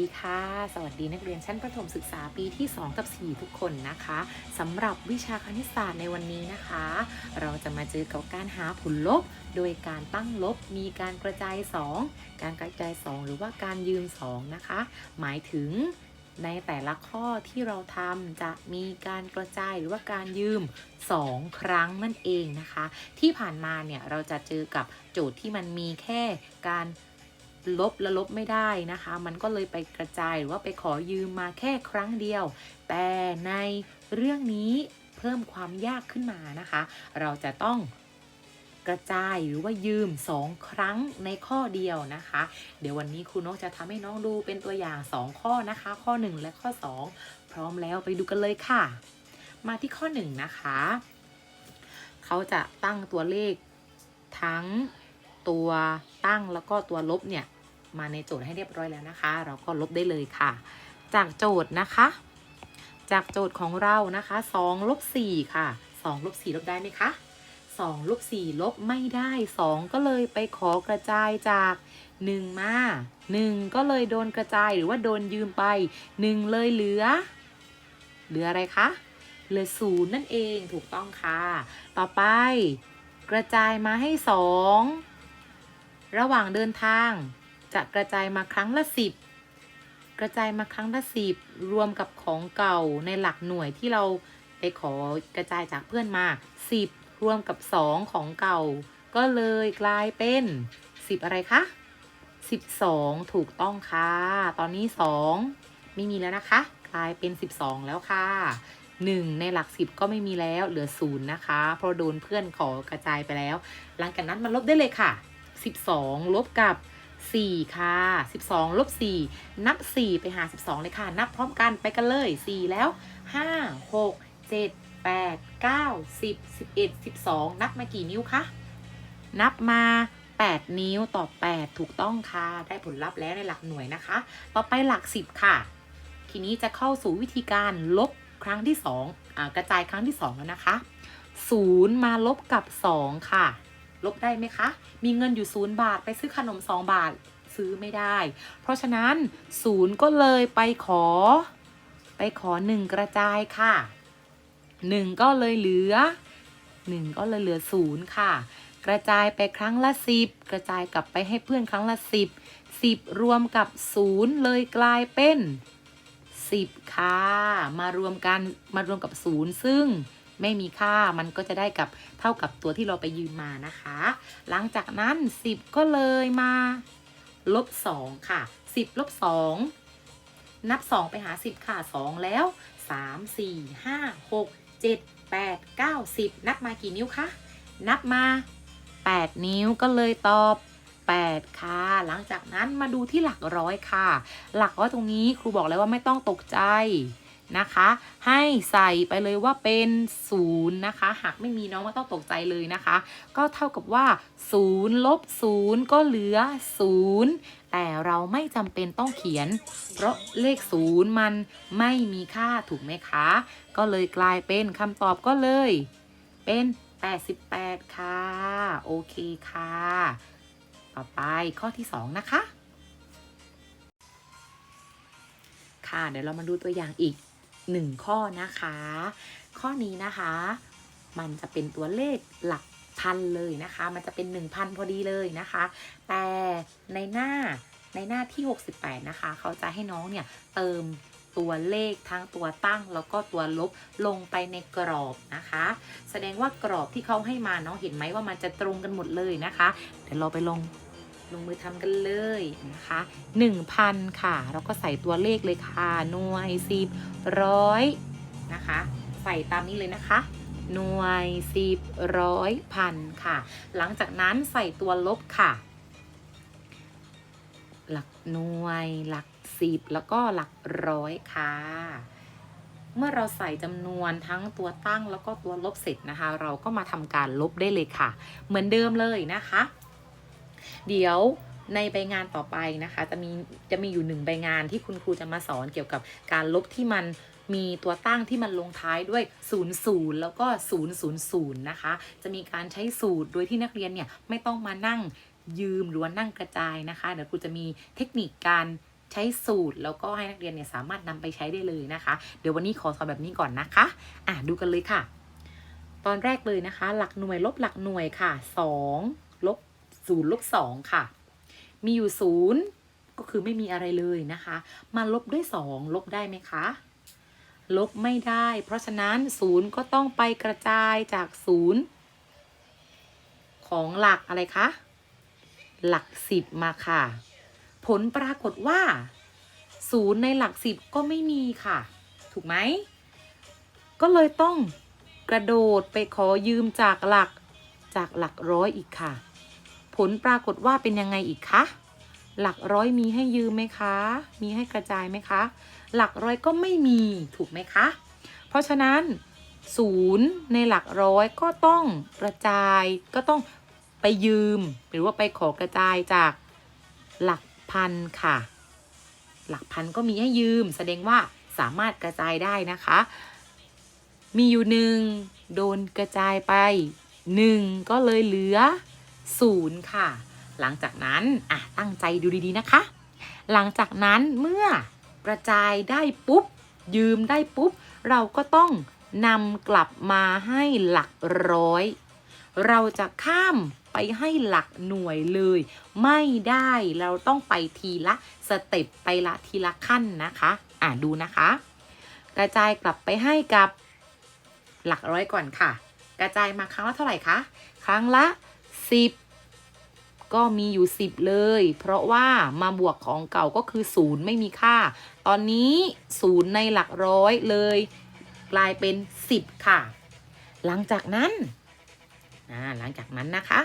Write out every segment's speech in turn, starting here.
ดีค่ะ สวัสดีนักเรียนชั้นประถมศึกษาปีที่ 2 กับ 4 ทุกคนนะคะสำหรับวิชาคณิตศาสตร์ในวันนี้นะคะ เราจะมาเจอกับการหาผลลบ โดยการตั้งลบมีการกระจาย 2 การกระจาย 2 หรือว่าการยืม2นะคะ หมายถึงในแต่ละข้อที่เราทำจะมีการกระจายหรือว่าการยืม 2 ครั้งนั่นเองนะคะ ที่ผ่านมาเนี่ยเราจะเจอกับโจทย์ที่มันมีแค่การ ลบและลบไม่ได้นะคะ มันก็เลยไปกระจายหรือว่าไปขอยืมมาแค่ครั้งเดียว แต่ในเรื่องนี้เพิ่มความยากขึ้นมานะคะ เราจะต้องกระจายหรือว่ายืม 2 ครั้งในข้อเดียวนะคะ เดี๋ยววันนี้ครูนกจะทำให้น้องดูเป็นตัวอย่าง 2 ข้อนะคะ ข้อ 1 และข้อ 2 พร้อมแล้วไปดูกันเลยค่ะ มาที่ข้อ 1 นะคะ เขาจะตั้งตัวเลขทั้งตัวตั้งแล้วก็ตัวลบเนี่ย มาในโจทย์ให้เรียบร้อยแล้วนะคะ เราก็ลบได้เลยค่ะ จากโจทย์นะคะ จากโจทย์ของเรานะคะ2ลบ4ค่ะ2ลบ4ลบได้ไหมคะ2ลบ4ลบไม่ได้ 2 ก็เลยไปขอกระจายจาก 1 มา 1 ก็เลยโดนกระจายหรือว่าโดนยืมไป 1 เลยเหลือ เหลืออะไรคะ เหลือศูนย์นั่นเองถูกต้องค่ะ ต่อไป กระจายมาให้ 2 ระหว่างเดินทาง จะกระจายมาครั้งละ10กระจายมาครั้งละ10รวมกับของเก่าในหลักหน่วยที่เราไปขอกระจายจากเพื่อนมา10รวมกับ2ของเก่า ก็เลยกลายเป็น10อะไรคะ12ถูกต้องค่ะ ตอนนี้2ไม่มีแล้วนะคะ กลายเป็น12แล้วค่ะ1ในหลัก10ก็ไม่มีแล้วเหลือ0นะคะ เพราะโดนเพื่อนขอกระจายไปแล้ว หลังจากนั้นมาลบได้เลยค่ะ12ลบกับ 4 ค่ะ 12 ลบ 4 นับ 4 ไปหา 12 เลยค่ะ นับพร้อมกันไปกันเลย 4 แล้ว 5 6 7 8 9 10 11 12 นับมากี่นิ้วคะ นับมา 8 นิ้วต่อ 8 ถูกต้องค่ะ ได้ผลลัพธ์แล้วในหลักหน่วยนะคะ ต่อไปหลัก 10 ค่ะ ทีนี้จะเข้าสู่วิธีการลบครั้งที่2อ่ากระจายครั้งที่ 2 แล้วนะคะ 0 มาลบกับ 2 ค่ะ ลบได้ไหมคะ มีเงินอยู่0บาท ไปซื้อขนม2บาทซื้อไม่ได้ เพราะฉะนั้น0ก็เลยไปขอ ไปขอ1กระจายค่ะ1ก็เลยเหลือ1ก็เลยเหลือ0ค่ะ กระจายไปครั้งละ10กระจายกลับไปให้เพื่อนครั้งละ10 10รวมกับ0เลยกลายเป็น10ค่ะ มารวมกันมารวมกับ0ซึ่ง ไม่มีค่ามันก็จะได้กับเท่ากับตัวที่เราไปยืมมานะคะ หลังจากนั้น 10 ก็เลยมาลบ2ค่ะ 10ลบ2นับ 2 ไปหา 10 ค่ะ 2 แล้ว 3 4 5 6 7 8 9 10 นับมากี่นิ้วคะ นับมา 8 นิ้วก็เลยตอบ 8 ค่ะ หลังจากนั้นมาดูที่หลักร้อยค่ะ หลักร้อยตรงนี้ครูบอกแล้วว่าไม่ต้องตกใจ นะคะ ให้ใส่ไปเลยว่าเป็น0นะคะ หากไม่มีน้องไม่ต้องตกใจเลยนะคะ ก็เท่ากับว่า0ลบ0ก็เหลือ0แต่เราไม่จำเป็นต้องเขียน เพราะเลข0มันไม่มีค่าถูกไหมคะ ก็เลยกลายเป็นคำตอบก็เลย เป็น 88 ค่ะ โอเคค่ะ ต่อไปข้อที่ 2 นะคะค่ะ เดี๋ยวเรามาดูตัวอย่างอีก 1ข้อนะคะ ข้อนี้นะคะ มันจะเป็นตัวเลขหลักพันเลยนะคะ มันจะเป็น 1,000 พอดีเลยนะคะ แต่ในหน้าในหน้าที่ 68 นะคะ เขาจะให้น้องเนี่ยเติมตัวเลขทั้งตัวตั้งแล้วก็ตัวลบลงไปในกรอบนะคะ แสดงว่ากรอบที่เขาให้มาน้องเห็นไหมว่ามันจะตรงกันหมดเลยนะคะ เดี๋ยวเราไปลง ลงมือทำกันเลยนะคะ1,000 ค่ะ เราก็ใส่ตัวเลขเลยค่ะหน่วยสิบร้อยนะคะ ใส่ตามนี้เลยนะคะ หน่วยสิบร้อยพันค่ะ หลังจากนั้นใส่ตัวลบค่ะ หลักหน่วยหลักสิบแล้วก็หลักร้อยค่ะเมื่อเราใส่จำนวนทั้งตัวตั้งแล้วก็ตัวลบเสร็จนะคะ เราก็มาทำการลบได้เลยค่ะ เหมือนเดิมเลยนะคะ เดี๋ยวในใบงานต่อไปนะคะ จะมีจะมีอยู่หนึ่งใบงานที่คุณครูจะมาสอนเกี่ยวกับการลบที่มันมีตัวตั้งที่มันลงท้ายด้วย 0 0 แล้วก็ 0 0 0 นะคะ จะมีการใช้สูตรโดยที่นักเรียนเนี่ยไม่ต้องมานั่งยืมหรือว่านั่งกระจายนะคะ เดี๋ยวครูจะมีเทคนิคการใช้สูตร แล้วก็ให้นักเรียนเนี่ยสามารถนำไปใช้ได้เลยนะคะ เดี๋ยววันนี้ขอสอนแบบนี้ก่อนนะคะ อะดูกันเลยค่ะ ตอนแรกเลยนะคะ หลักหน่วยลบหลักหน่วยค่ะ 2 ลบ0ลบ2ค่ะ มีอยู่0ก็คือไม่มีอะไรเลยนะคะ มาลบด้วย2ลบได้ไหมคะ ลบไม่ได้ เพราะฉะนั้น0ก็ต้องไปกระจายจาก0ของหลักอะไรคะ หลัก10มาค่ะ ผลปรากฏว่า0ในหลัก10ก็ไม่มีค่ะ ถูกไหม ก็เลยต้องกระโดดไปขอยืมจากหลักจากหลักร้อยอีกค่ะ ผลปรากฏว่าเป็นยังไงอีกคะ หลักร้อยมีให้ยืมไหมคะ มีให้กระจายไหมคะ หลักร้อยก็ไม่มีถูกไหมคะ เพราะฉะนั้นศูนย์ในหลักร้อยก็ต้องกระจาย ก็ต้องไปยืม หรือว่าไปขอกระจายจากหลักพันค่ะ หลักพันก็มีให้ยืม แสดงว่าสามารถกระจายได้นะคะ มีอยู่หนึ่งโดนกระจายไปหนึ่งก็เลยเหลือ ศูนย์ค่ะ หลังจากนั้นอะตั้งใจดูดีๆนะคะ หลังจากนั้นเมื่อกระจายได้ปุ๊บ ยืมได้ปุ๊บ เราก็ต้องนำกลับมาให้หลักร้อย เราจะข้ามไปให้หลักหน่วยเลย ไม่ได้เราต้องไปทีละสเต็ปไปละทีละขั้นนะคะ อะดูนะคะ กระจายกลับไปให้กับหลักร้อยก่อนค่ะ กระจายมาครั้งละเท่าไหร่คะ ครั้งละ 10ก็มีอยู่10เลย เพราะว่ามาบวกของเก่าก็คือ0ไม่มีค่า ตอนนี้0ในหลักร้อยเลย กลายเป็น10ค่ะ หลังจากนั้นหลังจากนั้นนะคะ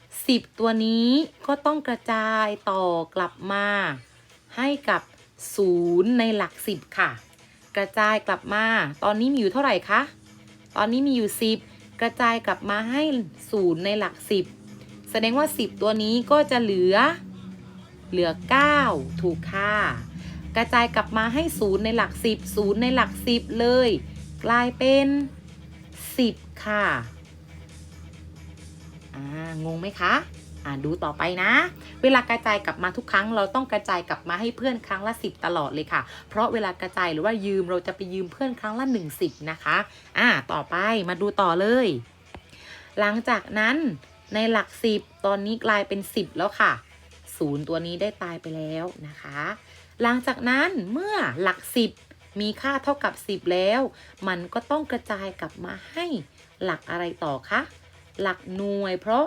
10ตัวนี้ก็ต้องกระจายต่อกลับมา ให้กับ0ในหลัก10ค่ะ กระจายกลับมา ตอนนี้มีอยู่เท่าไหร่คะ ตอนนี้มีอยู่10 กระจายกลับมาให้ศูนย์ในหลัก10แสดงว่า 10 ตัวนี้ก็จะเหลือ เหลือ 9 ถูกค่ะ กระจายกลับมาให้ศูนย์ในหลัก 10 0 ในหลัก 10 เลย กลายเป็น 10 ค่ะ อ่า งงไหมคะ อ่าดูต่อไปนะ เวลากระจายกลับมาทุกครั้ง เราต้องกระจายกลับมาให้เพื่อนครั้งละ 10 ตลอดเลยค่ะ เพราะเวลากระจายหรือว่ายืมเราจะไปยืมเพื่อนครั้งละ1 10นะคะอ่าต่อไปมาดูต่อเลย หลังจากนั้นในหลัก 10 ตอนนี้กลายเป็น 10 แล้วค่ะ0ตัวนี้ได้ตายไปแล้วนะคะ หลังจากนั้นเมื่อหลัก 10 มีค่าเท่ากับ 10 แล้ว มันก็ต้องกระจายกลับมาให้หลักอะไรต่อคะ หลักหน่วยเพราะ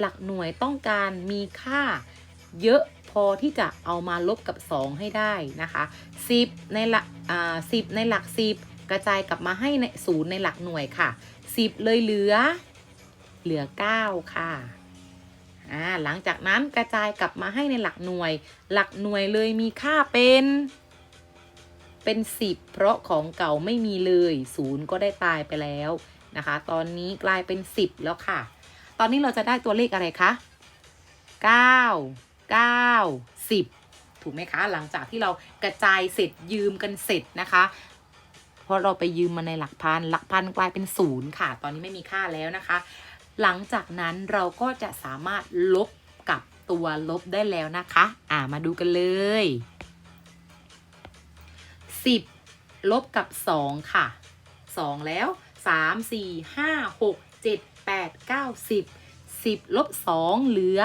หลักหน่วยต้องการมีค่าเยอะพอที่จะเอามาลบกับ 2 ให้ได้นะคะ 10 ในหลักอ่า10ในหลัก 10 กระจายกลับมาให้ในศูนย์ในหลักหน่วยค่ะ 10 เลยเหลือ เหลือ 9 ค่ะอ่าหลังจากนั้นกระจายกลับมาให้ในหลักหน่วย หลักหน่วยเลยมีค่าเป็นเป็น 10 เพราะของเก่าไม่มีเลยศูนย์ก็ได้ตายไปแล้วนะคะ ตอนนี้กลายเป็น 10 แล้วค่ะ ตอนนี้เราจะได้ตัวเลขอะไรคะ9 9 10 ถูกไหมคะ หลังจากที่เรากระจายเสร็จยืมกันเสร็จนะคะเพราะเราไปยืมมาในหลักพัน หลักพันกลายเป็นศูนย์ค่ะ ตอนนี้ไม่มีค่าแล้วนะคะ หลังจากนั้นเราก็จะสามารถลบกับตัวลบได้แล้วนะคะ อ่ามาดูกันเลย 10 ลบกับ 2 ค่ะ 2 แล้ว 3 4 5 6 7 8 9 10 10ลบ2เหลือ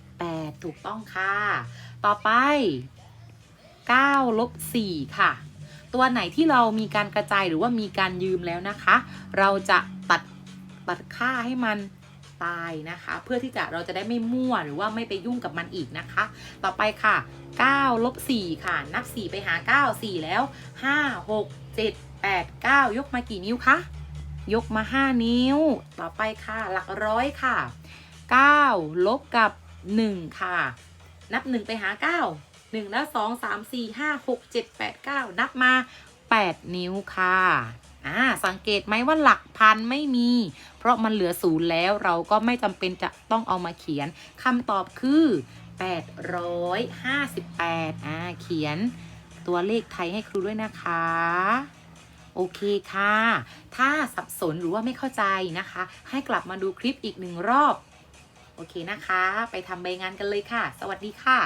8 ถูกต้องค่ะ ต่อไป9ลบ4ค่ะ ตัวไหนที่เรามีการกระจายหรือว่ามีการยืมแล้วนะคะ เราจะตัดตัดค่าให้มันตายนะคะ เพื่อที่จะเราจะได้ไม่มั่วหรือว่าไม่ไปยุ่งกับมันอีกนะคะ ต่อไปค่ะ9ลบ4ค่ะ นับ 4 ไปหา 9 4 แล้ว 5 6 7 8 9 ยกมากี่นิ้วคะ ยกมา 5 นิ้ว ต่อไปค่ะ หลักร้อยค่ะ 9 ลบกับ 1 ค่ะ นับ 1 ไปหา 9 1 แล้ว 2 3 4 5 6 7 8 9 นับมา 8 นิ้วค่ะอ่าสังเกตไหมว่าหลักพันไม่มี เพราะมันเหลือศูนย์แล้วเราก็ไม่จำเป็นจะต้องเอามาเขียนคำตอบคือ 858อ่าเขียนตัวเลขไทยให้ครูด้วยนะคะ โอเคค่ะ ถ้าสับสนหรือว่าไม่เข้าใจนะคะ ให้กลับมาดูคลิปอีกหนึ่งรอบ โอเคนะคะ ไปทำใบงานกันเลยค่ะ สวัสดีค่ะ